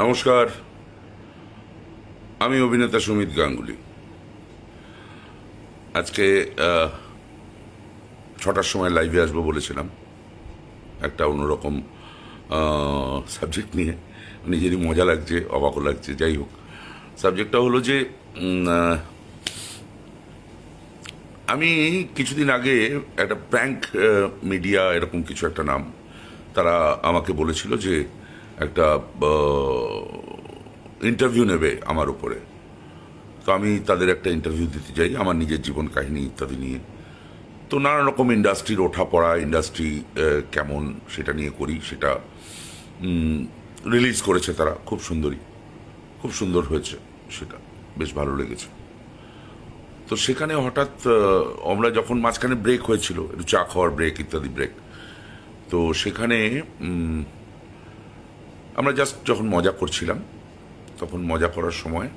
নমস্কার। আমি অভিনেতা সুমিত গাঙ্গুলি। আজকে ছটার সময় লাইভে আসব বলেছিলাম। একটা অন্যরকম সাবজেক্ট নিয়ে। নিজেরই মজা লাগছে, অবাকও লাগছে, যাই হোক। সাবজেক্টটা হলো যে আমি কিছুদিন আগে একটা প্র্যাঙ্ক মিডিয়া এরকম কিছু একটা নাম, তারা আমাকে বলেছিল যে একটা ইন্টারভিউ নেবে আমার উপরে। তো আমি তাদের একটা ইন্টারভিউ দিতে যাই, আমার নিজের জীবন কাহিনী ইত্যাদি নিয়ে। তো নানা রকম ইন্ডাস্ট্রির ওঠা পড়া ইন্ডাস্ট্রি কেমন সেটা নিয়ে করি, সেটা রিলিজ করেছে তারা, খুব সুন্দরী খুব সুন্দর হয়েছে সেটা, বেশ ভালো লেগেছে। তো সেখানে হঠাৎ আমরা যখন মাঝখানে ব্রেক হয়েছিল, একটু চা খাওয়ার ব্রেক ইত্যাদি ব্রেক তো সেখানে আমরা জাস্ট যখন মজা করছিলাম, তখন মজা করার সময়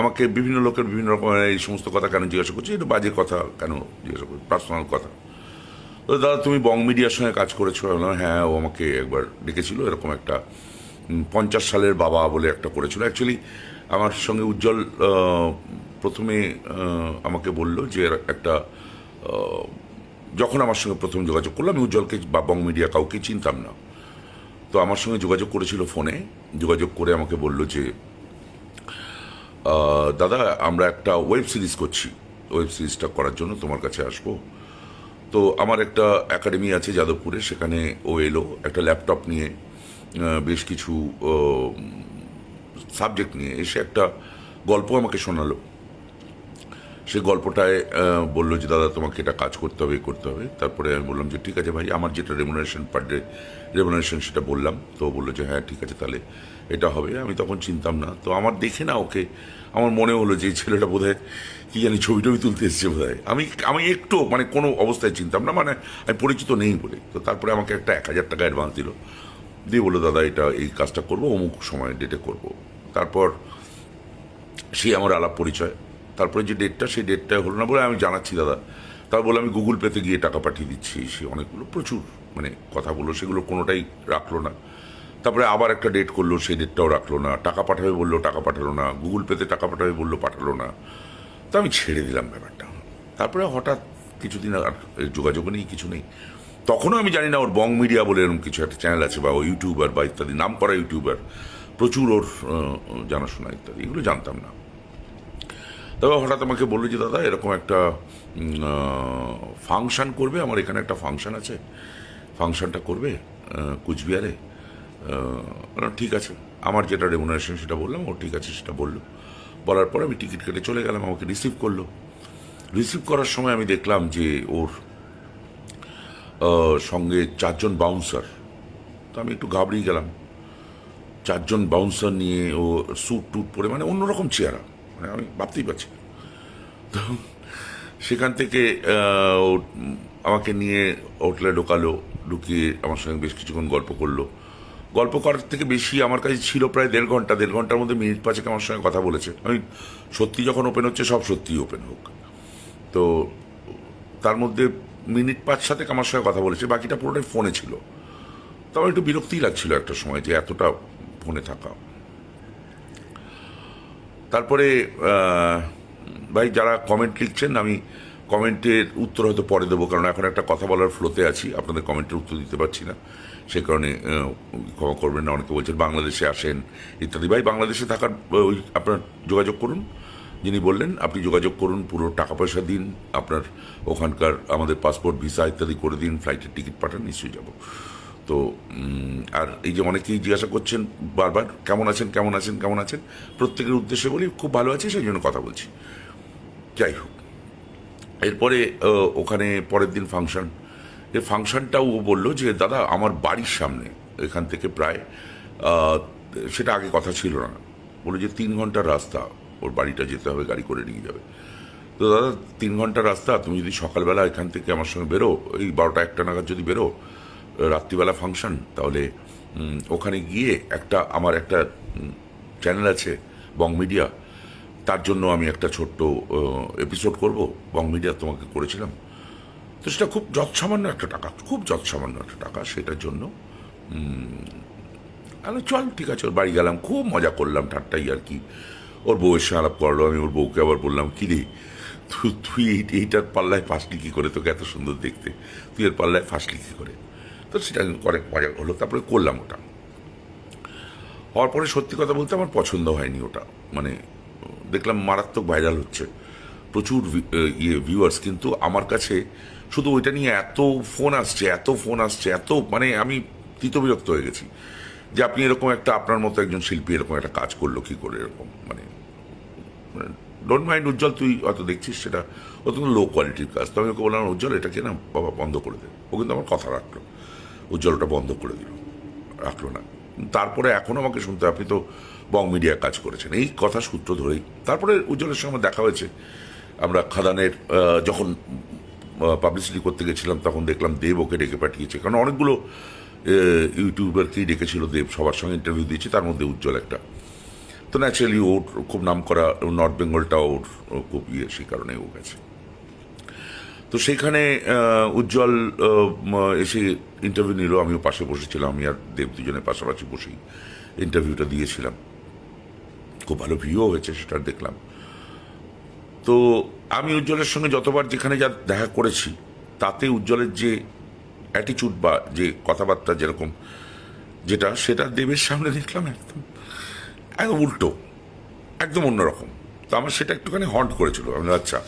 আমাকে বিভিন্ন লোকের বিভিন্ন রকমের এই সমস্ত কথা কেন জিজ্ঞাসা করছে? একটু বাজে কথা কেন জিজ্ঞাসা করছে? পার্সোনাল কথা। তো দাদা, তুমি বং মিডিয়ার সঙ্গে কাজ করেছ? হ্যাঁ ও আমাকে একবার ডেকেছিল, এরকম একটা পঞ্চাশ সালের বাবা বলে একটা করেছিল। অ্যাকচুয়ালি আমার সঙ্গে উজ্জ্বল প্রথমে আমাকে বলল যে একটা যখন আমার সঙ্গে প্রথম যোগাযোগ করল, আমি উজ্জ্বলকে বা বং মিডিয়া কাউকে চিনতাম না। তো আমার সঙ্গে যোগাযোগ করেছিল ফোনে। যোগাযোগ করে আমাকে বলল যে দাদা, আমরা একটা ওয়েব সিরিজ করছি। ওয়েব সিরিজটা করার জন্য তোমার কাছে আসব। তো আমার একটা একাডেমি আছে যাদবপুরে, সেখানে ও এলো, একটা ল্যাপটপ নিয়ে বেশ কিছু সাবজেক্ট নিয়ে এসে একটা গল্প আমাকে শোনালো। সে গল্পটায় বলল যে, দাদা, তোমাকে এটা কাজ করতে হবে করতে হবে। তারপরে আমি বললাম যে, ঠিক আছে ভাই, আমার যেটা রেমুনারেশন পার ডে রেমুনারেশন সেটা বললাম। তো বলল যে হ্যাঁ ঠিক আছে, তাহলে এটা হবে। আমি তখন চিনতাম না। তো আমার দেখে না ওকে, আমার মনে হলো যে ছেলেটা বোধহয় কি জানি ছবি টবি তুলতে এসছে বোধ আমি আমি একটু মানে কোনো অবস্থায় চিনতাম না মানে আমি পরিচিত নেই বলে। তো তারপরে আমাকে একটা এক হাজার টাকা অ্যাডভান্স দিল। দিয়ে বলল, দাদা, এটা এই কাজটা করব, অমুক সময় ডেটে করব। তারপর সেই আমার আলাপ পরিচয় তারপরে যে ডেটটা সেই ডেটটা হলো না বলে আমি জানাচ্ছি দাদা। তার বলে আমি গুগল পেতে গিয়ে টাকা পাঠিয়ে দিচ্ছি। সে অনেকগুলো প্রচুর মানে কথা বলল, সেগুলো কোনোটাই রাখল না। তারপরে আবার একটা ডেট করল, সেই ডেটটাও রাখল না। টাকা পাঠাবে বলল, টাকা পাঠালো না। গুগল পেতে টাকা পাঠাবে বলল, পাঠালো না। তো আমি ছেড়ে দিলাম ব্যাপারটা। তারপরে হঠাৎ কিছুদিন আর যোগাযোগ নেই, কিছু নেই। তখনও আমি জানি না ওর বং মিডিয়া বলে এরকম কিছু একটা চ্যানেল আছে, বা ও ইউটিউবার বা ইত্যাদি, নাম করা ইউটিউবার প্রচুর ওর জানাশোনা, ইত্যাদি, এগুলো জানতাম না। তবে হঠাৎ আমাকে বলল যে, দাদা, এরকম একটা ফাংশন করবে। আমার এখানে একটা ফাংশান আছে। ফাংশনটা করবে কুচবিহারে। ঠিক আছে। আমার যেটা রেমুনারেশন সেটা বললাম, ও ঠিক আছে সেটা বলল। বলার পর আমি টিকিট কেটে চলে গেলাম, আমাকে রিসিভ করল। রিসিভ করার সময় আমি দেখলাম যে, ওর সঙ্গে চারজন বাউন্সার তো আমি একটু ঘাবড়িয়ে গেলাম। চারজন বাউন্সার নিয়ে ও স্যুট টুট পরে মানে অন্যরকম চেহারা। মানে আমি ভাবতেই পারছি। তো সেখান থেকে আমাকে নিয়ে হোটেলে ঢোকালো, ঢুকিয়ে আমার সঙ্গে বেশ কিছুক্ষণ গল্প করল। গল্প করার থেকে বেশি আমার কাছে ছিল প্রায় দেড় ঘণ্টা, দেড় ঘণ্টার মধ্যে মিনিট পাঁচেক আমার সঙ্গে কথা বলেছে। আমি সত্যি যখন ওপেন হচ্ছে, সব সত্যিই ওপেন হোক। তো তার মধ্যে মিনিট পাঁচ সাথে আমার সঙ্গে কথা বলেছে, বাকিটা পুরোটাই ফোনে ছিল। তো আমার একটু বিরক্তিই লাগছিল একটা সময় যে এতটা ফোনে থাকা। তারপরে ভাই যারা কমেন্ট লিখছেন, আমি কমেন্টের উত্তর হয়তো পরে দেবো, কারণ এখন একটা কথা বলার ফ্লোতে আছি। আপনাদের কমেন্টের উত্তর দিতে পারছি না। সে কারণে ক্ষমা করবেন না, অনেকে বলছেন বাংলাদেশে আসেন, ইত্যাদি। ভাই, বাংলাদেশে থাকার, ওই, আপনার যোগাযোগ করুন, যিনি বললেন, আপনি যোগাযোগ করুন, পুরো টাকা পয়সা দিন, আপনার ওখানকার আমাদের পাসপোর্ট ভিসা ইত্যাদি করে দিন ফ্লাইটের টিকিট পাঠান, নিশ্চয়ই যাব। তো আর এই যে অনেকেই জিজ্ঞাসা করছেন বারবার, কেমন আছেন কেমন আছেন কেমন আছেন? প্রত্যেকের উদ্দেশ্যে বলি, খুব ভালো আছি, সেই জন্য কথা বলছি। যাই হোক, এরপরে ওখানে পরের দিন ফাংশন। এই ফাংশনটাও ও বলল যে, দাদা, আমার বাড়ির সামনে, এখান থেকে প্রায় সেটা আগে কথা ছিল না। বলে যে, তিন ঘণ্টার রাস্তা, ওর বাড়িটা যেতে হবে, গাড়ি করে নিয়ে যাবে। তো দাদা, তিন ঘণ্টার রাস্তা, তুমি যদি সকালবেলা এখান থেকে আমার সঙ্গে বেরো, এই বারোটা একটা নাগাদ যদি বেরো রাত্রিবেলা ফাংশন তাহলে ওখানে গিয়ে একটা, আমার একটা চ্যানেল আছে বং মিডিয়া তার জন্য আমি একটা ছোট্ট এপিসোড করব। বং মিডিয়া তোমাকে করেছিলাম। তো সেটা খুব যৎসামান্য একটা টাকা, খুব যৎসামান্য একটা টাকা সেটার জন্য আমি চল, ঠিক আছে, ওর বাড়ি গেলাম, খুব মজা করলাম ঠাট্টাই আর কি। ওর বউয়ের সঙ্গে আলাপ করল, আমি ওর বউকে আবার বললাম, কি রে তুই তুই এই- এইটার পাল্লায় ফাঁসলি কী করে? তোকে এত সুন্দর দেখতে। তুই এর পাল্লায় ফাঁসলি কী করে? তো সেটা অনেক মজা হলো, তারপরে করলাম ওটা। হওয়ার পরে সত্যি কথা বলতে আমার পছন্দ হয়নি ওটা। মানে দেখলাম মারাত্মক ভাইরাল হচ্ছে। প্রচুর ইয়ে ভিউয়ার্স কিন্তু আমার কাছে শুধু ওইটা নিয়ে এত ফোন আসছে, এত ফোন আসছে, এত মানে আমি তিতবিরক্ত হয়ে গেছি যে আপনি এরকম একটা, আপনার মতো একজন শিল্পী এরকম একটা কাজ করল, কি করে এরকম মানে ডোন্ট মাইন্ড উজ্জ্বল, তুই হয়তো দেখছিস সেটা অত্যন্ত লো কোয়ালিটির কাজ। তো আমি ওকে বললাম, উজ্জ্বল, এটাকে না বাবা বন্ধ করে দে। ও কিন্তু আমার কথা রাখল। উজ্জ্বল ওটা বন্ধ করে দিল। রাখল না। তারপরে এখনও আমাকে শুনতে আপনি তো বং মিডিয়া কাজ করেছেন। এই কথা সূত্র ধরেই তারপরে উজ্জ্বলের সঙ্গে দেখা হয়েছে। আমরা খাদানের যখন পাবলিসিটি করতে গেছিলাম, তখন দেখলাম দেব ওকে ডেকে পাঠিয়েছে। কারণ অনেকগুলো ইউটিউবারকেই ডেকেছিল দেব, সবার সঙ্গে ইন্টারভিউ দিয়েছি, তার মধ্যে উজ্জ্বল একটা। তো ন্যাচারালি ওর খুব নাম করা নর্থ বেঙ্গলটা ওর খুব ইয়ে সেই কারণে ও গেছে। সেখানে আহ, উজ্জ্বল এসে ইন্টারভিউ নিল। আমিও পাশে বসেছিলাম। আমি আর দেব দুজনের পাশাপাশি বসেই ইন্টারভিউটা দিয়েছিলাম। খুব ভালো ভিউও হয়েছে সেটা দেখলাম। তো আমি উজ্জ্বলের সঙ্গে যতবার যেখানে যা দেখা করেছি তাতে উজ্জ্বলের যে অ্যাটিচিউড বা যে কথাবার্তা যেরকম যেটা সেটা দেবের সামনে দেখলাম একদম একদম উল্টো একদম অন্যরকম। তো আমার সেটা একটুখানি হন্ট করেছিল। আমি আচ্ছা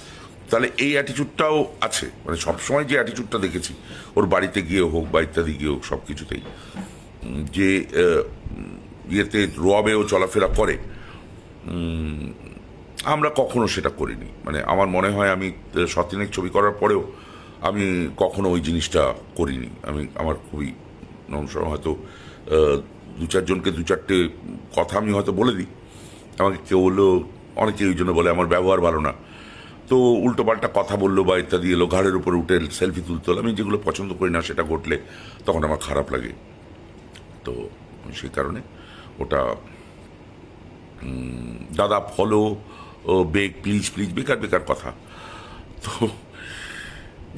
তাহলে এই অ্যাটিচিউডটাও আছে। মানে সবসময় যে অ্যাটিচিউডটা দেখেছি, ওর বাড়িতে গিয়ে হোক বা ইত্যাদি গিয়ে হোক সব কিছুতেই। যে ইয়েতে রবেও চলাফেরা করে আমরা কখনো সেটা করিনি। মানে আমার মনে হয় আমি সতিনেক ছবি করার পরেও আমি কখনো ওই জিনিসটা করিনি। আমি, আমার খুবই নমস্কার, হয়তো দু চারজনকে দু চারটে কথা আমি হয়তো বলে দিই। আমাকে কেউ বলল অনেকে ওই জন্য বলে, আমার ব্যবহার ভালো না। তো উল্টো পাল্টা কথা বলল বা ইত্যাদি এলো, ঘাড়ের উপরে উঠে সেলফি তুলতে হলো। আমি যেগুলো পছন্দ করি না, সেটা ঘটলে তখন আমার খারাপ লাগে। তো সেই কারণে ওটা দাদা ফলো বেগ প্লিজ প্লিজ বেকার বেকার কথা। তো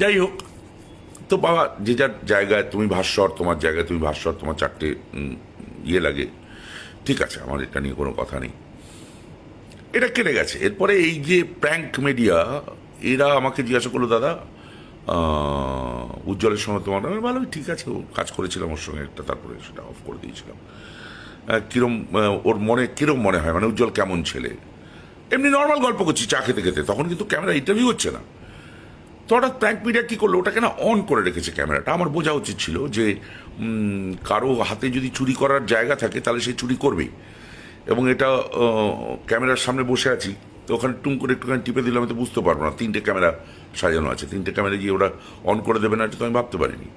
যাই হোক, তো বাবা, যে যার জায়গায় তুমি ভাস্বর তোমার জায়গায় তুমি ভাস্বর তোমার চারটে ইয়ে লাগে। ঠিক আছে, আমার এটা নিয়ে কোনো কথা নেই। এটা কেটে গেছে। এরপরে এই যে প্র্যাঙ্ক মিডিয়া, এরা আমাকে জিজ্ঞাসা করল, দাদা উজ্জ্বলের সময় তোমার আমি ঠিক আছে। কাজ করেছিলাম ওর সঙ্গে একটা, তারপরে সেটা অফ করে দিয়েছিলাম। কিরম ওর মনে, কিরম মনে হয়? মানে উজ্জ্বল কেমন ছেলে? এমনি নর্মাল গল্প করছি, চা খেতে খেতে। তখন কিন্তু ক্যামেরা ইন্টারভিউ হচ্ছে না। তো হঠাৎ প্র্যাঙ্ক মিডিয়া কী করল? ওটাকে না অন করে রেখেছে ক্যামেরাটা আমার বোঝা উচিত ছিল যে কারও হাতে যদি চুরি করার জায়গা থাকে, তাহলে সে চুরি করবেই। এবং এটা ক্যামেরার সামনে বসে আছি। তো ওখানে টুম করে একটুখানি টিপে দিলে আমি তো বুঝতে পারব না। তিনটে ক্যামেরা সাজানো আছে। তিনটে ক্যামেরা গিয়ে ওরা অন করে দেবে, না এটা তো আমি ভাবতে পারিনি।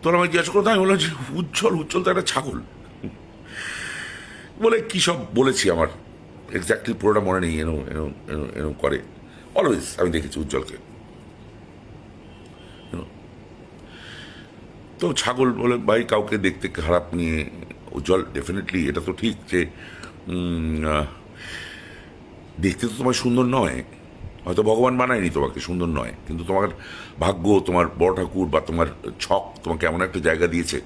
তো আমাকে জিজ্ঞাসা করতো আমি বললাম যে, উজ্জ্বল উজ্জ্বল তো একটা ছাগল। বলে, কী সব বলেছি আমার? এক্স্যাক্টলি পুরোটা মনে নেই, এরম এরম এরম করে। অলওয়েজ আমি দেখেছি উজ্জ্বলকে। তো ছাগল বলে, ভাই, কাউকে দেখতে খারাপ নিয়ে উজ্জ্বল ডেফিনেটলি এটা তো ঠিক যে দেখতে তো তোমার সুন্দর নয়। হয়তো ভগবান বানায়নি তোমাকে, সুন্দর নয়। কিন্তু তোমার ভাগ্য, তোমার বড় ঠাকুর বা তোমার ছক তোমাকে এমন একটা জায়গা দিয়েছে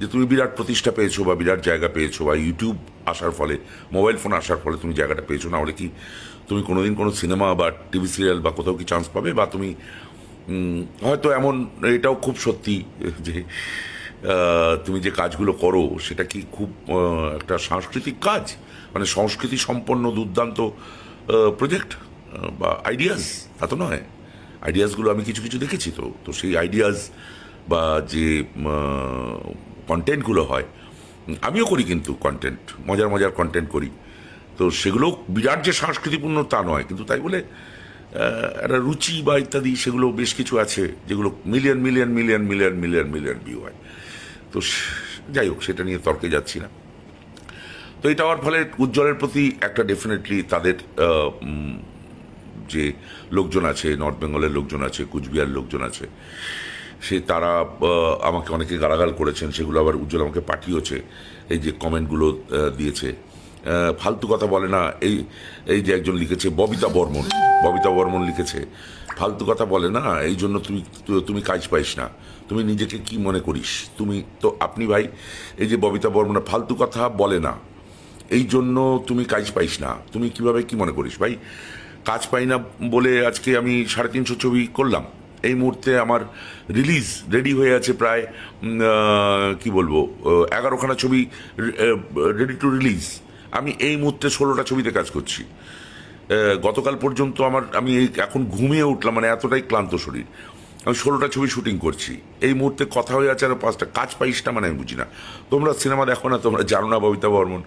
যে তুমি বিরাট প্রতিষ্ঠা পেয়েছ বা বিরাট জায়গা পেয়েছ বা ইউটিউব আসার ফলে মোবাইল ফোন আসার ফলে তুমি জায়গাটা পেয়েছ। না হলে কি তুমি কোনোদিন কোনো সিনেমা বা টিভি সিরিয়াল বা কোথাও কি চান্স পাবে? বা তুমি হয়তো এমন, এটাও খুব সত্যি যে তুমি যে কাজগুলো করো, সেটা কি খুব একটা সাংস্কৃতিক কাজ? মানে সংস্কৃতি সম্পন্ন দুর্দান্ত প্রজেক্ট বা আইডিয়াস তা তো নয়। আইডিয়াসগুলো আমি কিছু কিছু দেখেছি তো তো সেই আইডিয়াস বা যে কন্টেন্টগুলো হয়, আমিও করি কিন্তু কন্টেন্ট মজার মজার কন্টেন্ট করি। তো সেগুলো বিরাট যে সংস্কৃতিপূর্ণ তা নয়, কিন্তু তাই বলে একটা রুচি বা ইত্যাদি, সেগুলো বেশ কিছু আছে, যেগুলো million million million million million million view হয়। তো যাই হোক, সেটা নিয়ে তর্কে যাচ্ছি না। তো এটা হওয়ার ফলে উজ্জ্বলের প্রতি একটা ডেফিনেটলি তাদের যে লোকজন আছে নর্থ বেঙ্গলের লোকজন আছে কুচবিহার লোকজন আছে, সে তারা আমাকে অনেকে গালাগাল করেছেন, সেগুলো আবার উজ্জ্বল আমাকে পাঠিয়েছে, এই যে কমেন্টগুলো দিয়েছে। ফালতু কথা বলে না, এই এই যে একজন লিখেছে, ববিতা বর্মন ববিতা বর্মন লিখেছে, ফালতু কথা বলে না, এই জন্য তুমি তুমি কাজ পাইস না। তুমি নিজেকে কি মনে করিস? তুমি তো, আপনি ভাই, এই যে ববিতা বর্মন ফালতু কথা বলে না। এই জন্য তুমি কাজ পাইস না। তুমি কীভাবে কি মনে করিস ভাই? কাজ পাই না বলে আজকে আমি সাড়ে তিনশো ছবি করলাম। এই মুহূর্তে আমার রিলিজ রেডি হয়ে আছে প্রায় কি বলব এগারোখানা ছবি রেডি টু রিলিজ আমি এই মুহূর্তে ষোলোটা ছবিতে কাজ করছি। গতকাল পর্যন্ত আমার, আমি এখন ঘুমিয়ে উঠলাম মানে এতটাই ক্লান্ত শরীর। আমি ষোলোটা ছবি শুটিং করছি। এই মুহূর্তে কথা হয়ে আছে আর পাঁচটা। কাজ পাইস না মানে আমি বুঝি না। তোমরা সিনেমা দেখো না, তোমরা জানো না ববিতা বর্মন।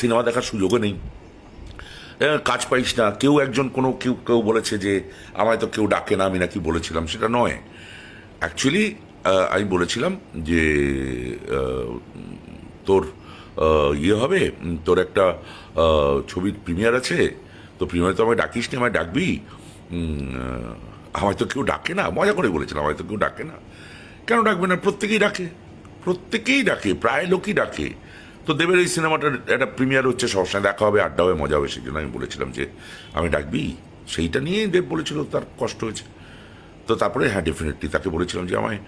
সিনেমা দেখার সুযোগও নেই। কাজ পাইস না। কেউ একজন কোনো, কেউ কেউ বলেছে যে, আমায় তো কেউ ডাকে না, আমি নাকি বলেছিলাম। সেটা নয়। অ্যাকচুয়ালি আমি বলেছিলাম যে তোর ইয়ে হবে, তোর একটা ছবির প্রিমিয়ার আছে। তো প্রিমিয়ার তো আমায় ডাকিস নি আমায় ডাকবি। আমায় তো কেউ ডাকে না, মজা করে বলেছিলাম আমায় তো কেউ ডাকে না। কেন ডাকবে না? প্রত্যেকেই ডাকে প্রত্যেকেই ডাকে, প্রায় লোকই ডাকে। তো দেবের এই সিনেমাটার একটা প্রিমিয়ার হচ্ছে, সবসময় দেখা হবে, আড্ডা হবে, মজা হবে, সেই জন্য আমি বলেছিলাম যে, আমি ডাকবি? সেইটা নিয়েই দেব বলেছিল, তার কষ্ট হয়েছে। তো তারপরে হ্যাঁ ডেফিনেটলি তাকে বলেছিলাম যে আমায়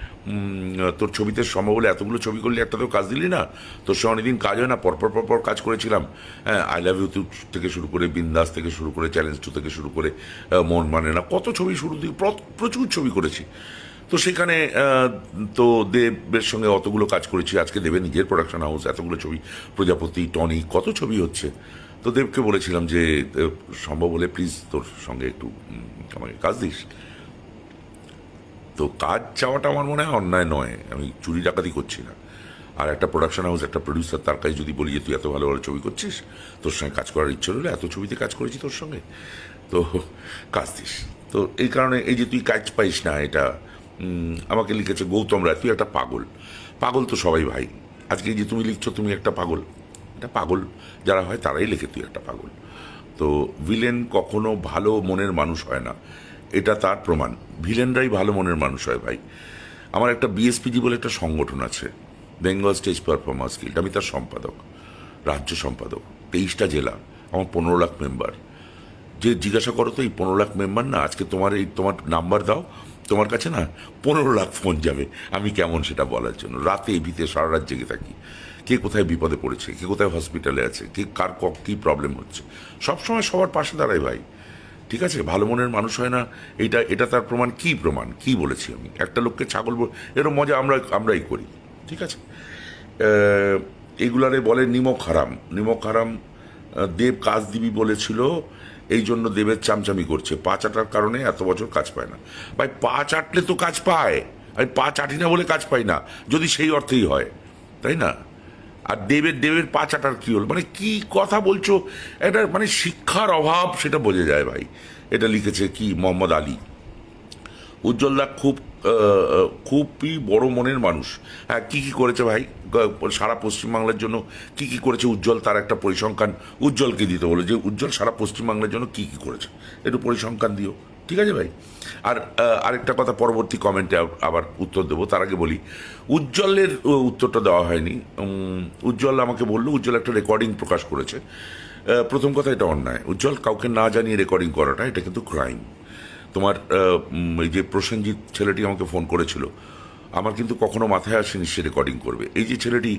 তোর ছবিতে সম্ভব হলে এতগুলো ছবি করলে, একটা তো কাজ দিলি না। তোর সঙ্গে অনেকদিন কাজ হয় না, পরপর পরপর কাজ করেছিলাম। হ্যাঁ আই লাভ ইউ থেকে শুরু করে, বিন্দাস থেকে শুরু করে চ্যালেঞ্জ টু থেকে শুরু করে মন মানে না, কত ছবি শুরু প্র- প্রচুর ছবি করেছি। তো সেখানে তো দেবের সঙ্গে অতগুলো কাজ করেছি। আজকে দেবের নিজের প্রোডাকশন হাউস এতগুলো ছবি, প্রজাপতি, টনি, কত ছবি হচ্ছে। তো দেবকে বলেছিলাম যে সম্ভব হলে প্লিজ তোর সঙ্গে একটু আমাকে কাজ দিস। তো কাজ চাওয়াটা আমার মনে হয় অন্যায় নয়। আমি চুরি ডাকাতি করছি না। আর একটা প্রোডাকশন হাউস একটা প্রডিউসার তার কাছে যদি বলি যে, তুই এত ভালো ভালো ছবি করছিস? তোর সঙ্গে কাজ করার ইচ্ছে হলো এত ছবিতে কাজ করেছি তোর সঙ্গে? তো কাজ দিস। তো এই কারণে এই যে তুই কাজ পাইস না এটা আমাকে লিখেছে, গৌতম রায়, তুই একটা পাগল। পাগল তো সবাই ভাই। আজকে যে তুমি লিখছো, তুমি একটা পাগল। এটা পাগল যারা হয় তারাই লেখে, তুই একটা পাগল। তো ভিলেন কখনো ভালো মনের মানুষ হয় না। এটা তার প্রমাণ। ভিলেনরাই ভালো মনের মানুষ হয় ভাই। আমার একটা বিএসপিজি বলে একটা সংগঠন আছে বেঙ্গল স্টেজ পারফরমেন্স গিল্ড আমি তার সম্পাদক, রাজ্য সম্পাদক, তেইশটা জেলা, আমার পনেরো লাখ মেম্বার যে জিজ্ঞাসা করো তো, এই পনেরো লাখ মেম্বার না, আজকে তোমার এই, তোমার নাম্বার দাও, তোমার কাছে না পনেরো লাখ ফোন যাবে। আমি কেমন সেটা বলার জন্য। রাতে ভিতে সারা রাত জেগে থাকি। কে কোথায় বিপদে পড়েছে, কে কোথায় হসপিটালে আছে, কে কার কী প্রবলেম হচ্ছে। সবসময় সবার পাশে দাঁড়ায় ভাই। ঠিক আছে ভালো মনের মানুষ হয় না এটা এটা তার প্রমাণ কি প্রমাণ কি বলেছি আমি? একটা লোককে ছাগল এরকম মজা আমরা আমরাই করি ঠিক আছে? আহ, এগুলারে বলে নিমক হারাম নিমক হারাম দেব কাজ দিবি বলেছিল এই জন্য দেবের চামচামি করছে পা চাটার কারণে এত বছর কাজ পায় না। ভাই পা চাটলে তো কাজ পায় আমি পা চাটি না বলে কাজ পাই না যদি সেই অর্থেই হয় তাই না? আর দেবের দেবের পা চাটার কি হলো? মানে কি কথা বলছো? এটা মানে শিক্ষার অভাব সেটা বোঝা যায় ভাই। এটা লিখেছে কি? মোহাম্মদ আলী। উজ্জ্বলদা খুব খুবই বড় মনের মানুষ। হ্যাঁ কী কী করেছে ভাই? সারা পশ্চিমবাংলার জন্য কি কি করেছে? উজ্জ্বল তার একটা পরিসংখ্যান উজ্জ্বলকে দিতে বলে যে উজ্জ্বল সারা পশ্চিমবাংলার জন্য কি কি করেছে? একটু পরিসংখ্যান দিও। ঠিক আছে ভাই? আর আরেকটা কথা পরবর্তী কমেন্টে আবার উত্তর দেবো। তার আগে বলি, উজ্জ্বলের উত্তরটা দেওয়া হয়নি। উজ্জ্বল আমাকে বলল, উজ্জ্বল একটা রেকর্ডিং প্রকাশ করেছে। প্রথম কথা এটা অন্যায়। উজ্জ্বল, কাউকে না জানিয়ে রেকর্ডিং করাটা, এটা কিন্তু ক্রাইম তোমার এই যে প্রসেনজিৎ ছেলেটি আমাকে ফোন করেছিল আমার কিন্তু কখনো মাথায় আসেনি সে রেকর্ডিং করবে। এই যে ছেলেটি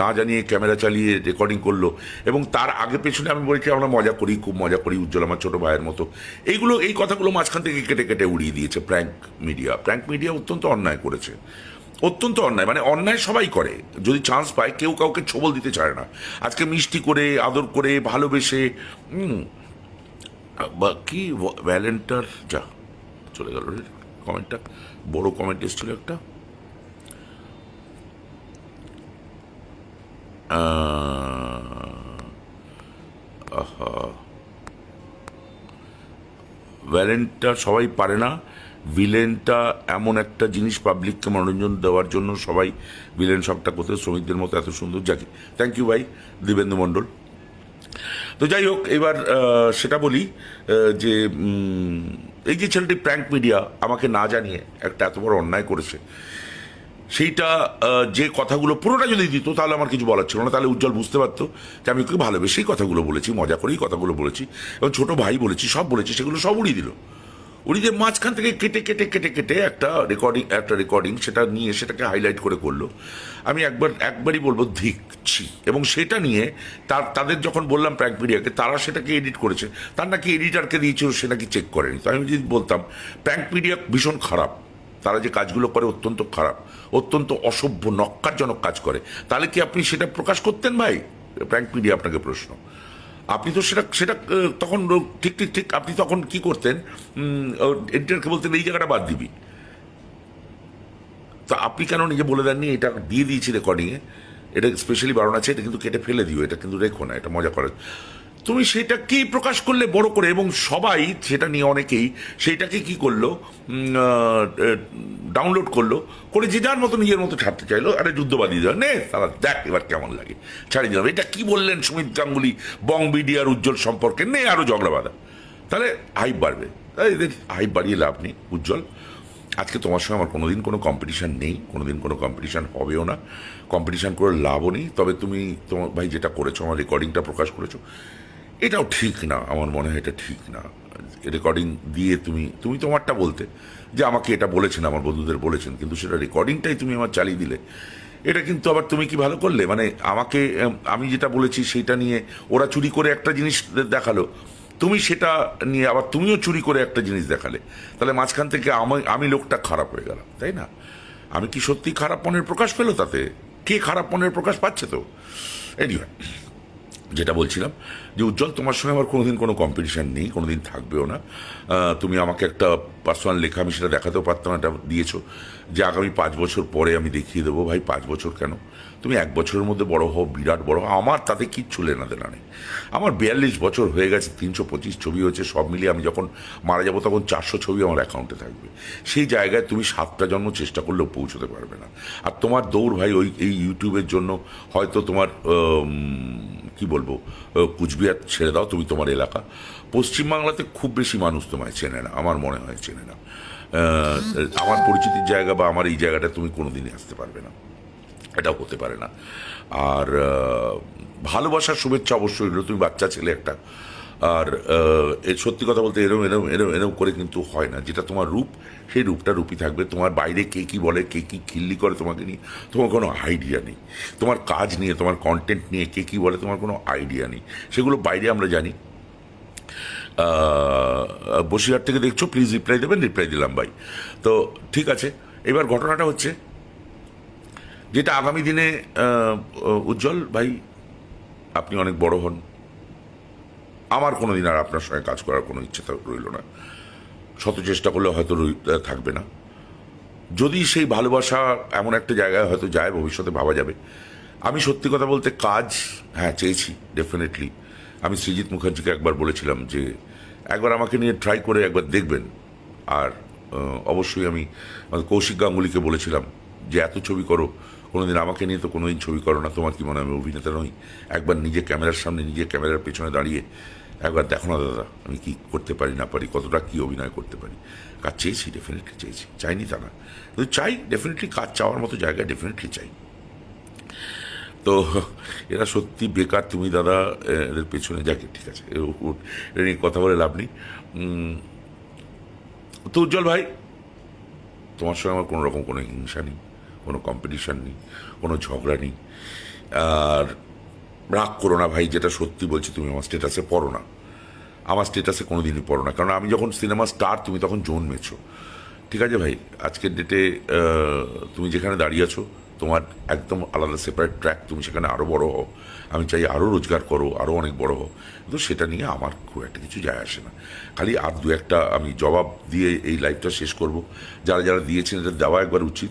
না জানিয়ে ক্যামেরা চালিয়ে রেকর্ডিং করল এবং তার আগে পেছনে আমি বলছি, আমরা মজা করি, খুব মজা করি, উজ্জ্বল আমার ছোট ভাইয়ের মতো। এইগুলো, এই কথাগুলো মাঝখান থেকে কেটে কেটে উড়িয়ে দিয়েছে প্র্যাঙ্ক মিডিয়া প্র্যাঙ্ক মিডিয়া অত্যন্ত অন্যায় করেছে। অত্যন্ত অন্যায় মানে অন্যায় সবাই করে। যদি চান্স পায়, কেউ কাউকে ছবল দিতে চায় না। আজকে মিষ্টি করে, আদর করে, ভালোবেসে বা কি ভ্যালেন্টার যা, চলে গেল কমেন্টটা বড় কমেন্ট এসেছিল একটা। ভ্যালেন্টটা সবাই পারে না। ভিলেনটা এমন একটা জিনিস পাবলিককে মনোরঞ্জন দেওয়ার জন্য সবাই ভিলেন সবটা করতে শ্রমিকদের মতো এত সুন্দর। যাকে থ্যাংক ইউ ভাই দিবেন্দু মণ্ডল তো যাই হোক, এবার সেটা বলি যে এই যে ছেলেটি প্র্যাঙ্ক মিডিয়া আমাকে না জানিয়ে একটা এত বড় অন্যায় করেছে, সেইটা যে কথাগুলো পুরোটা যদি দিত, তাহলে আমার কিছু বলার ছিল না। তাহলে উজ্জ্বল বুঝতে পারতো যে আমি ওকে ভালোবেসেই কথাগুলো বলেছি, মজা করেই কথাগুলো বলেছি এবং ছোট ভাই বলেছি, সব বলেছি, সেগুলো সব উড়িয়ে দিল। উড়িয়ে দিয়ে মাঝখান থেকে কেটে কেটে কেটে কেটে একটা রেকর্ডিং একটা রেকর্ডিং সেটা নিয়ে সেটাকে হাইলাইট করে করল। আমি একবার, একবারই বলব ধিকছি এবং সেটা নিয়ে তার, তাদের যখন বললাম প্র্যাঙ্ক মিডিয়াকে, তারা সেটাকে এডিট করেছে। তার নাকি এডিটারকে দিয়েছিল, সে নাকি চেক করেনি। তো আমি যদি বলতাম প্র্যাঙ্ক মিডিয়া ভীষণ খারাপ। তারা যে কাজগুলো করে অত্যন্ত খারাপ, অত্যন্ত অসভ্য, নক্কারজনক কাজ করে। তাহলে কি আপনি সেটা প্রকাশ করতেন ভাই? প্র্যাঙ্ক মিডিয়া আপনাকে প্রশ্ন। আপনি তো সেটা সেটা তখন ঠিক ঠিক ঠিক আপনি তখন কি করতেন? এডিটারকে বলতেন, এই জায়গাটা বাদ দিবি। তা আপনি কেন নিজে বলে দেননি? এটা দিয়ে দিয়েছি রেকর্ডিংয়ে এটা স্পেশালি বারণ আছে, এটা কিন্তু কেটে ফেলে দিও, এটা কিন্তু রেখো না, এটা মজা করে তুমি সেটা কি প্রকাশ করলে বড় করে এবং সবাই সেটা নিয়ে অনেকেই সেইটাকে কি করল? ডাউনলোড করল, করে যে যার মতো নিজের মতো ছাড়তে চাইলো, আরে যুদ্ধবাদী দেওয়া নে, তারা দেখ এবার কেমন লাগে। ছাড়িয়ে দিলাম। এটা কি বললেন সুমিত গাঙ্গুলি? বং বিডিআর উজ্জ্বল সম্পর্কে। নে আরও ঝগড়া বাঁধা। তাহলে হাইপ বাড়বে। এদের হাইপ বাড়িয়ে লাভ নেই, উজ্জ্বল। আজকে তোমার সঙ্গে আমার কোনোদিন কোনো কম্পিটিশান নেই, কোনোদিন কোনো কম্পিটিশান হবেও না। কম্পিটিশান করে লাভও নেই। তবে তুমি তোমার, ভাই, যেটা করেছ, আমার রেকর্ডিংটা প্রকাশ করেছ এটাও ঠিক না, আমার মনে হয় এটা ঠিক না। রেকর্ডিং দিয়ে তুমি তুমি তোমারটা বলতে, যে আমাকে এটা বলেছেন, আমার বন্ধুদের বলেছেন, কিন্তু সেটা রেকর্ডিংটাই তুমি আমার চালিয়ে দিলে। এটা কিন্তু আবার তুমি কি ভালো করলে? মানে আমাকে আমি যেটা বলেছি সেটা নিয়ে ওরা চুরি করে একটা জিনিস দেখাল, তুমি সেটা নিয়ে আবার তুমিও চুরি করে একটা জিনিস দেখালে। তাহলে মাঝখান থেকে আমি আমি লোকটা খারাপ হয়ে গেলাম, তাই না? আমি কি সত্যি খারাপ মনের প্রকাশ পেল তাতে? কে খারাপ মনের প্রকাশ পাচ্ছে তো? এনিওয়ে যেটা বলছিলাম, যে উজ্জ্বল, তোমার সঙ্গে আমার কোনোদিন কোনো কম্পিটিশান নেই, কোনোদিন থাকবেও না। তুমি আমাকে একটা পার্সোনাল লেখা আমি সেটা দেখাতেও পারতাম এটা দিয়েছ। যে আগামী পাঁচ বছর পরে আমি দেখিয়ে দেবো, ভাই, পাঁচ বছর কেন? তুমি এক বছরের মধ্যে বড় হও, বিরাট বড় হও, আমার তাতে কিচ্ছু লেনা দেনা নেই। আমার বিয়াল্লিশ বছর হয়ে গেছে, তিনশো পঁচিশ ছবি হয়েছে, সব মিলিয়ে আমি যখন মারা যাব তখন চারশো ছবি আমার অ্যাকাউন্টে থাকবে। সেই জায়গায় তুমি সাতটা জন্ম চেষ্টা করলেও পৌঁছতে পারবে না। আর তোমার দৌড়, ভাই, ওই, এই ইউটিউবের জন্য হয়তো তোমার কি বলব? কুচবিহার ছেড়ে দাও তুমি তোমার এলাকা। পশ্চিমবাংলাতে খুব বেশি মানুষ তোমায় চেনে না, আমার মনে হয় চেনে না। আমার পরিচিতির জায়গা বা আমার এই জায়গাটা তুমি কোনোদিনই আসতে পারবে না। এটাও হতে পারে না। আর ভালোবাসার শুভেচ্ছা অবশ্যই তুমি বাচ্চা, ছেলে একটা। আর সত্যি কথা বলতে এরম এরম এরম এরম করে কিন্তু হয় না। যেটা তোমার রূপ, সেই রূপটা রূপই থাকবে। তোমার বাইরে কে কী বলে, কে কী খিল্লি করে তোমাকে নিয়ে, তোমার কোনো আইডিয়া নেই। তোমার কাজ নিয়ে, তোমার কন্টেন্ট নিয়ে কে কী বলে, তোমার কোনো আইডিয়া নেই। সেগুলো বাইরে আমরা জানি। বসিরহাট থেকে দেখছ প্লিজ রিপ্লাই দেবেন রিপ্লাই দিলাম ভাই তো ঠিক আছে, এবার ঘটনাটা হচ্ছে, যেটা আগামী দিনে উজ্জ্বল ভাই, আপনি অনেক বড় হন। আমার কোনো দিন আর আপনার সঙ্গে কাজ করার কোনো ইচ্ছা রইল না। শত চেষ্টা করলে হয়তো থাকবে না। যদি সেই ভালোবাসা এমন একটা জায়গায় হয়তো যায়, ভবিষ্যতে ভাবা যাবে। আমি সত্যি কথা বলতে কাজ হ্যাঁ চেয়েছি ডেফিনেটলি আমি সৃজিৎ মুখার্জিকে একবার বলেছিলাম যে, একবার আমাকে নিয়ে ট্রাই করে একবার দেখবেন। আর অবশ্যই আমি কৌশিক গাঙ্গুলিকে বলেছিলাম যে, এত ছবি করো, কোনোদিন আমাকে নিয়ে তো কোনোদিন ছবি করো না। তোমার কি মনে হয় আমি অভিনেতা নই? একবার নিজে ক্যামেরার সামনে, নিজে ক্যামেরার পেছনে দাঁড়িয়ে একবার দেখো না দাদা, আমি কি করতে পারি, না পারি, কতটা কি অভিনয় করতে পারি। কাজ চেয়েছি ডেফিনেটলি চেয়েছি, চাইনি তা না। কিন্তু চাই ডেফিনেটলি কাজ চাওয়ার মতো জায়গায় ডেফিনেটলি চাই। তো এরা সত্যি বেকার তুমি দাদা, এদের পেছনে যাকে, ঠিক আছে এটা নিয়ে কথা বলে লাভ নেই। তো উজ্জ্বল ভাই, তোমার সঙ্গে আমার কোনো রকম কোনো হিংসা নেই, কোনো কম্পিটিশান নেই, কোনো ঝগড়া নেই। আর রাগ করো না ভাই, যেটা সত্যি বলছি, তুমি আমার স্টেটাসে পড়ো না। আমার স্টেটাসে কোনো দিনই পড়ো না। কারণ আমি যখন সিনেমা স্টার তুমি তখন জন্মেছো। ঠিক আছে ভাই? আজকের ডেটে তুমি যেখানে দাঁড়িয়ে আছো, তোমার একদম আলাদা সেপারেট ট্র্যাক তুমি সেখানে আরও বড় হও। আমি চাই আরও রোজগার করো আরও অনেক বড় হও। কিন্তু সেটা নিয়ে আমার খুব একটা কিছু যায় আসে না। খালি আর দু একটা আমি জবাব দিয়ে এই লাইফটা শেষ করব। যারা যারা দিয়েছেন এটা দেওয়া একবার উচিত।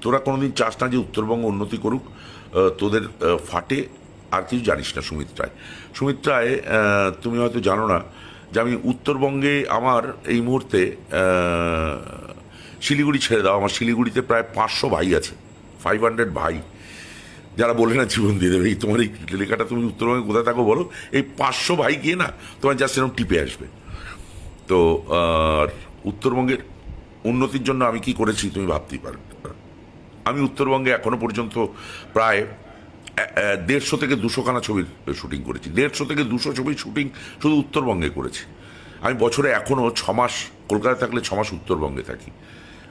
তোরা কোনোদিন চাস না যে উত্তরবঙ্গ উন্নতি করুক। তোদের ফাটে, আর কিছু জানিস না সুমিত রায়। সুমিত রায় তুমি হয়তো জানো না যে আমি উত্তরবঙ্গে আমার এই মুহূর্তে শিলিগুড়ি ছেড়ে দাও। আমার শিলিগুড়িতে প্রায় পাঁচশো ভাই আছে ফাইভ হান্ড্রেড ভাই। যারা বলে না জীবন দিয়ে দেবে, এই তোমার এই লেখাটা তুমি উত্তরবঙ্গে কোথায় থাকো বলো? এই পাঁচশো ভাই গিয়ে না তোমার যা সেরকম টিপে আসবে। তো, আর উত্তরবঙ্গের উন্নতির জন্য আমি কি করেছি তুমি ভাবতেই পারবে না। আমি উত্তরবঙ্গে এখনও পর্যন্ত প্রায় দেড়শো থেকে দুশোখানা ছবির শুটিং করেছি। দেড়শো থেকে দুশো ছবির শুটিং শুধু উত্তরবঙ্গে করেছি। আমি বছরে এখনও ছমাস, কলকাতায় থাকলে ছমাস উত্তরবঙ্গে থাকি।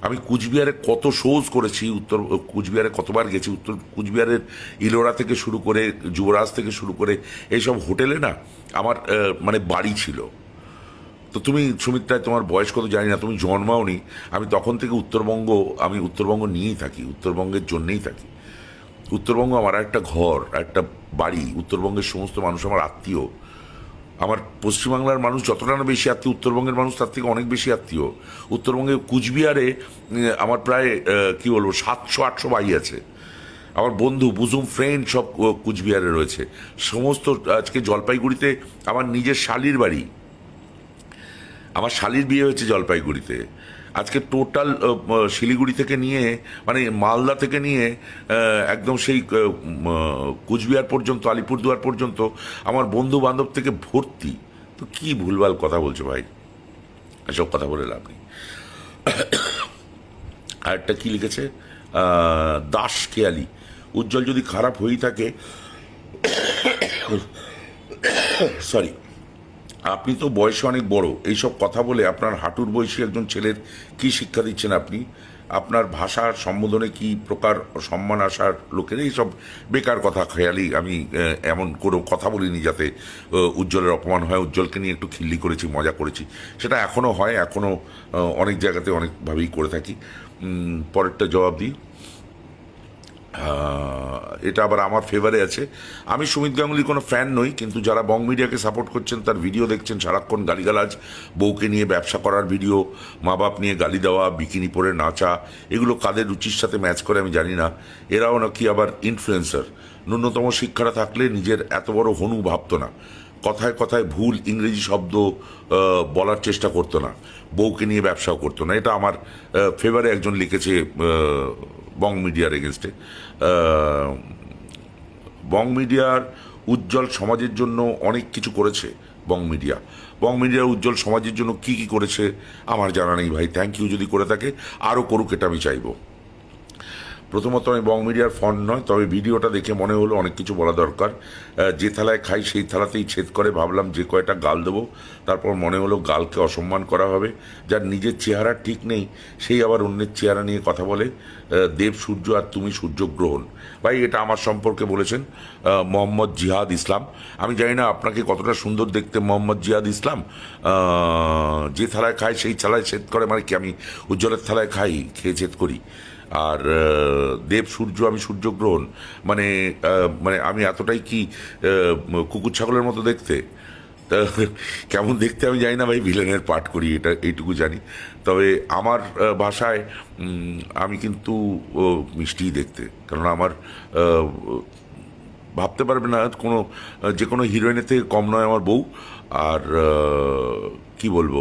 আমি কুচবিহারে কত শোজ করেছি, উত্তর, কুচবিহারে কতবার গেছি, উত্তর, কুচবিহারের ইলোরা থেকে শুরু করে, যুবরাজ থেকে শুরু করে, এইসব হোটেলে না আমার মানে বাড়ি ছিল। তো তুমি সুমিত্রায় তোমার বয়স কত জানি না, তুমি জন্মাওনি। আমি তখন থেকে উত্তরবঙ্গ, আমি উত্তরবঙ্গ নিয়েই থাকি, উত্তরবঙ্গের জন্যেই থাকি। উত্তরবঙ্গ আমার একটা ঘর, একটা বাড়ি, উত্তরবঙ্গের সমস্ত মানুষ আমার আত্মীয়। আমার পশ্চিমবাংলার মানুষ যতটা না বেশি আত্মীয়, উত্তরবঙ্গের মানুষ তার থেকে অনেক বেশি আত্মীয়। উত্তরবঙ্গে কুচবিহারে আমার প্রায় কি বলব, সাতশো, আটশো ভাই আছে। আমার বন্ধু বুজুম ফ্রেন্ড সব, কুচবিহারে রয়েছে। সমস্ত, আজকে জলপাইগুড়িতে আমার নিজের শালির বাড়ি। আমার শালির বিয়ে হয়েছে জলপাইগুড়িতে। আজকে টোটাল শিলিগুড়ি থেকে নিয়ে মানে মালদা থেকে নিয়ে একদম সেই কুচবিহার পর্যন্ত, আলিপুরদুয়ার পর্যন্ত আমার বন্ধু বান্ধব থেকে ভর্তি। তো কি ভুলভাল কথা বলছো ভাই? এসব কথা বলে লাভ নেই। আরেকটা কী লিখেছে? দাস খেয়ালি। উজ্জ্বল যদি খারাপ হয়েই থাকে সরি আপনি তো বয়সে অনেক বড়। এইসব কথা বলে আপনার হাঁটুর বয়সী একজন ছেলের কি শিক্ষা দিচ্ছেন আপনি? আপনার ভাষার সম্বোধনে কি প্রকার সম্মান আসার লোকের? এইসব বেকার কথা খেয়ালি আমি এমন কোনো কথা বলিনি যাতে উজ্জ্বলের অপমান হয়। উজ্জ্বলকে নিয়ে একটু খিল্লি করেছি, মজা করেছি। সেটা এখনও হয় এখনও অনেক জায়গাতে অনেকভাবেই করে থাকি। পরেরটা জবাব দিই। এটা আবার আমার ফেভারে আছে। আমি সুমিত গাঙ্গুলির কোনো ফ্যান নই, কিন্তু যারা বং মিডিয়াকে সাপোর্ট করছেন, তার ভিডিও দেখছেন, সারাক্ষণ গালিগালাজ, বউকে নিয়ে ব্যবসা করার ভিডিও মা বাপ নিয়ে গালি দেওয়া বিকিনি পরে নাচা, এগুলো কাদের রুচির সাথে ম্যাচ করে আমি জানি না। এরাও নাকি আবার ইনফ্লুয়েন্সার ন্যূনতম শিক্ষাটা থাকলে নিজের এত বড় হনু ভাবতো না। কথায় কথায় ভুল ইংরেজি শব্দ বলার চেষ্টা করতো না। বউকে নিয়ে ব্যবসাও করতো না। এটা আমার ফেভারে একজন লিখেছে বং মিডিয়ার এগেনস্টে বং মিডিয়ার উজ্জ্বল সমাজের জন্য অনেক কিছু করেছে বং মিডিয়া। বং মিডিয়ার উজ্জ্বল সমাজের জন্য কি কি করেছে আমার জানা নেই ভাই। থ্যাংক ইউ যদি করে থাকে, আরও করুক এটা আমি চাইব। প্রথমত আমি বং মিডিয়ার ফন্ড নয়, তবে ভিডিওটা দেখে মনে হলো অনেক কিছু বলা দরকার। যে থালায় খাই সেই থালাতেই ছেদ করে ভাবলাম যে কয়টা গাল দেবো। তারপর মনে হলো গালকে অসম্মান করা হবে। যার নিজের চেহারা ঠিক নেই, সেই আবার অন্যের চেহারা নিয়ে কথা বলে দেব সূর্য আর তুমি সূর্যগ্রহণ ভাই, এটা আমার সম্পর্কে বলেছেন মোহাম্মদ জিহাদ ইসলাম। আমি জানি না আপনাকে কতটা সুন্দর দেখতে মোহাম্মদ জিহাদ ইসলাম। যে থালায় খায় সেই থালায় ছেদ করে মানে কি আমি উজ্জ্বলের থালায় খাই, খেয়ে ছেদ করি? আর দেব, সূর্য, আমি সূর্যগ্রহণ। মানে মানে আমি এতটাই কি কুকুর ছাগলের মতো দেখতে। তা কেমন দেখতে আমি জানি না ভাই, ভিলেনের পাঠ করি, এটা, এইটুকু জানি। তবে আমার ভাষায় আমি কিন্তু মিষ্টিই দেখতে। কারণ আমার ভাবতে পারবে না, কোনো, যে কোনো হিরোইনের থেকে কম নয় আমার বউ। আর কি বলব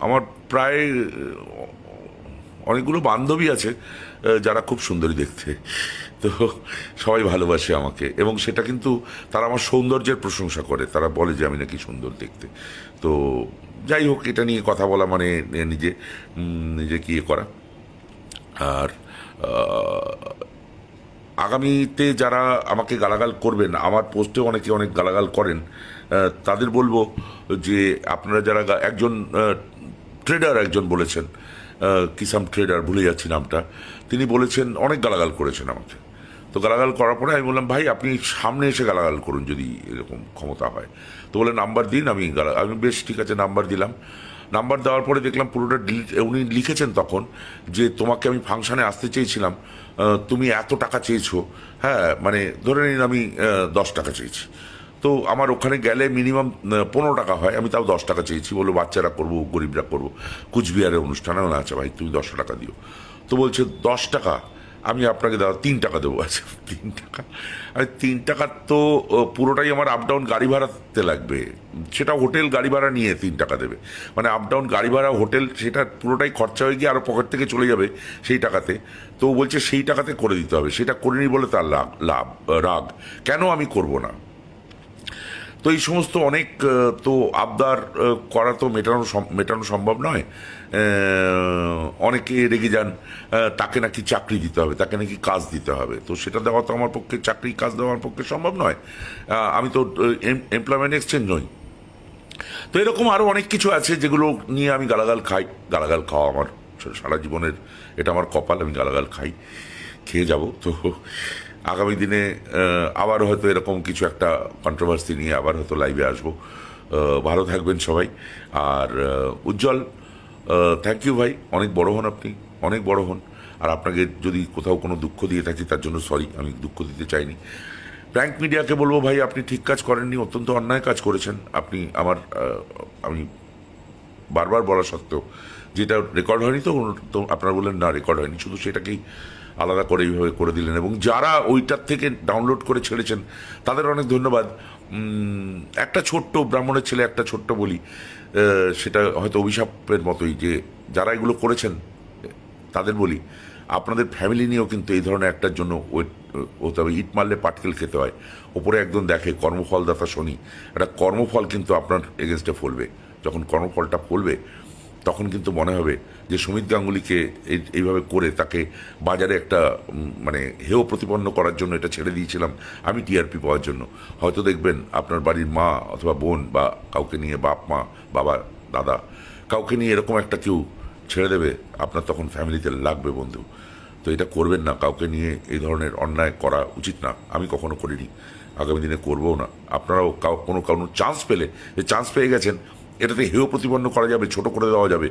আমার প্রায় অনেকগুলো বান্ধবী আছে যারা খুব সুন্দরী দেখতে। তো সবাই ভালোবাসে আমাকে। এবং সেটা কিন্তু তারা আমার সৌন্দর্যের প্রশংসা করে। তারা বলে যে আমি নাকি সুন্দর দেখতে। তো যাই হোক, এটা নিয়ে কথা বলা মানে নিজে নিজেকে ইয়ে করা। আর আগামীতে যারা আমাকে গালাগাল করবেন, আমার পোস্টে অনেকে অনেক গালাগাল করেন তাদের বলব যে আপনারা যারা একজন ট্রেডার একজন বলেছেন কিসাম ট্রেডার, ভুলে যাচ্ছি নামটা, তিনি বলেছেন, অনেক গালাগাল করেছেন আমাকে। তো গালাগাল করার পরে আমি বললাম, ভাই, আপনি সামনে এসে গালাগাল করুন যদি এরকম ক্ষমতা হয়। তো বলে, নাম্বার দিন, আমি আমি বেশ, ঠিক আছে, নাম্বার দিলাম। নাম্বার দেওয়ার পরে দেখলাম পুরোটা ডিলিট উনি লিখেছেন তখন যে, তোমাকে আমি ফাংশানে আসতে চেয়েছিলাম তুমি এত টাকা চেয়েছো। হ্যাঁ মানে ধরে নিন আমি দশ টাকা চেয়েছি। তো আমার ওখানে গেলে মিনিমাম পনেরো টাকা হয়। আমি তাও দশ টাকা চেয়েছি। বলল, বাচ্চারা করব, গরিবরা করব। কুচবিহারের অনুষ্ঠানে না আচ্ছা ভাই, তুমি দশ টাকা দিও। তো বলছে, দশ টাকা? আমি আপনাকে দাদা, তিন টাকা দেবো। আচ্ছা তিন টাকা? আরে, তিন টাকার তো পুরোটাই আমার আপ ডাউন গাড়ি ভাড়াতে লাগবে। সেটা হোটেল গাড়ি ভাড়া নিয়ে তিন টাকা দেবে। মানে আপ ডাউন গাড়ি ভাড়া, হোটেল, সেটা পুরোটাই খরচা হয়ে গিয়ে আরও পকেট থেকে চলে যাবে সেই টাকাতে। তো বলছে, সেই টাকাতে করে দিতে হবে। সেটা করে করিনি বলে তার লাভ লাভ, রাগ। কেন আমি করব না? তো এই সমস্ত অনেক তো আবদার করা তো মেটানো মেটানো সম্ভব নয়। অনেকে রেগে যান তাকে নাকি চাকরি দিতে হবে, তাকে নাকি কাজ দিতে হবে। তো সেটা দেওয়া তো আমার পক্ষে, চাকরি, কাজ দেওয়া আমার পক্ষে সম্ভব নয়। আমি তো এমপ্লয়মেন্ট এক্সচেঞ্জ নই। তো এরকম আরও অনেক কিছু আছে যেগুলো নিয়ে আমি গালাগাল খাই। গালাগাল খাওয়া আমার সারা জীবনের, এটা আমার কপাল, আমি গালাগাল খাই। খেয়ে যাব। তো আগামী দিনে আবার হয়তো এরকম কিছু একটা কন্ট্রোভার্সি নিয়ে আবার হয়তো লাইভে আসব। ভালো থাকবেন সবাই। আর উজ্জ্বল থ্যাংক ইউ ভাই। অনেক বড় হন আপনি, অনেক বড় হন। আর আপনাকে যদি কোথাও কোনো দুঃখ দিয়ে থাকি, তার জন্য সরি আমি দুঃখ দিতে চাইনি। প্র্যাঙ্ক মিডিয়াকে বলব ভাই, আপনি ঠিক কাজ করেননি, অত্যন্ত অন্যায় কাজ করেছেন। আপনি আমার আমি বারবার বলা সত্ত্বেও, যেটা রেকর্ড হয়নি তো আপনারা বললেন না রেকর্ড হয়নি। শুধু সেটাকেই আলাদা করে এইভাবে করে দিলেন এবং যারা ওইটার থেকে ডাউনলোড করে ছেড়েছেন, তাদের অনেক ধন্যবাদ। একটা ছোট্ট ব্রাহ্মণের ছেলে একটা ছোট্ট বলি সেটা হয়তো অভিশাপের মতোই যে যারা এগুলো করেছেন, তাদের বলি, আপনাদের ফ্যামিলি নিয়েও কিন্তু এই ধরনের একটার জন্য ওয়েট হতে হবে। ইট মারলে পাটকেল খেতে হয়। ওপরে একদম দেখে, কর্মফলদাতা শনি। একটা কর্মফল কিন্তু আপনার এগেনস্টে ফলবে। যখন কর্মফলটা ফলবে তখন কিন্তু মনে হবে যে সুমিত গাঙ্গুলিকে এই- এইভাবে করে তাকে বাজারে একটা মানে হেয় প্রতিপন্ন করার জন্য এটা ছেড়ে দিয়েছিলাম আমি টিআরপি পাওয়ার জন্য। হয়তো দেখবেন আপনার বাড়ির মা অথবা বোন বা কাউকে নিয়ে বাপ, মা, বাবা, দাদা, কাউকে নিয়ে এরকম একটা কেউ ছেড়ে দেবে, আপনার তখন ফ্যামিলিতে লাগবে বন্ধু। তো এটা করবেন না, কাউকে নিয়ে এই ধরনের অন্যায় করা উচিত না, আমি কখনো করিনি। আগামী দিনে করবও না। আপনারাও কোনো কোনো চান্স পেলে, যে চান্স পেয়ে গেছেন এটাতে হেয় প্রতিপন্ন করা যাবে, ছোট করে দেওয়া যাবে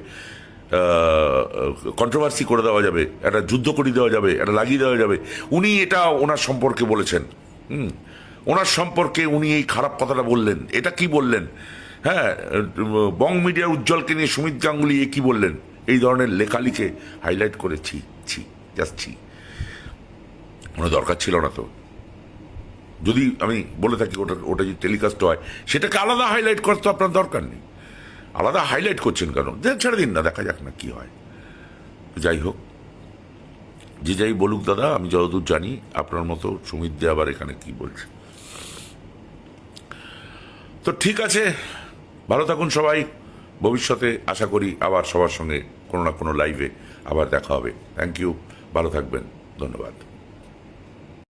কন্ট্রোভার্সি করে দেওয়া যাবে, একটা যুদ্ধ করে দেওয়া যাবে, একটা লাগিয়ে দেওয়া যাবে। উনি এটা ওনার সম্পর্কে বলেছেন। হুম, ওনার সম্পর্কে উনি এই খারাপ কথাটা বললেন। এটা কি বললেন? হ্যাঁ বং মিডিয়ার উজ্জ্বলকে নিয়ে সুমিত গাঙ্গুলি এ কি বললেন? এই ধরনের লেখালিখে হাইলাইট করে ছি ছি জাস্ট ছি। কোনো দরকার ছিল না তো। যদি আমি বলে থাকি ওটা ওটা যদি টেলিকাস্ট হয়, সেটাকে আলাদা হাইলাইট করার তো আপনার দরকার নেই। আলাদা হাইলাইট করছেন কেন? ছেড়ে দিন না, দেখা যাক না কি হয়। যাই হোক, যে যাই বলুক দাদা, আমি যতদূর জানি আপনার মতো সুমিত দে আবার এখানে কি বলছে। তো ঠিক আছে, ভালো থাকুন সবাই। ভবিষ্যতে আশা করি আবার সবার সঙ্গে কোনো না কোনো লাইভে আবার দেখা হবে। থ্যাংক ইউ ভালো থাকবেন, ধন্যবাদ।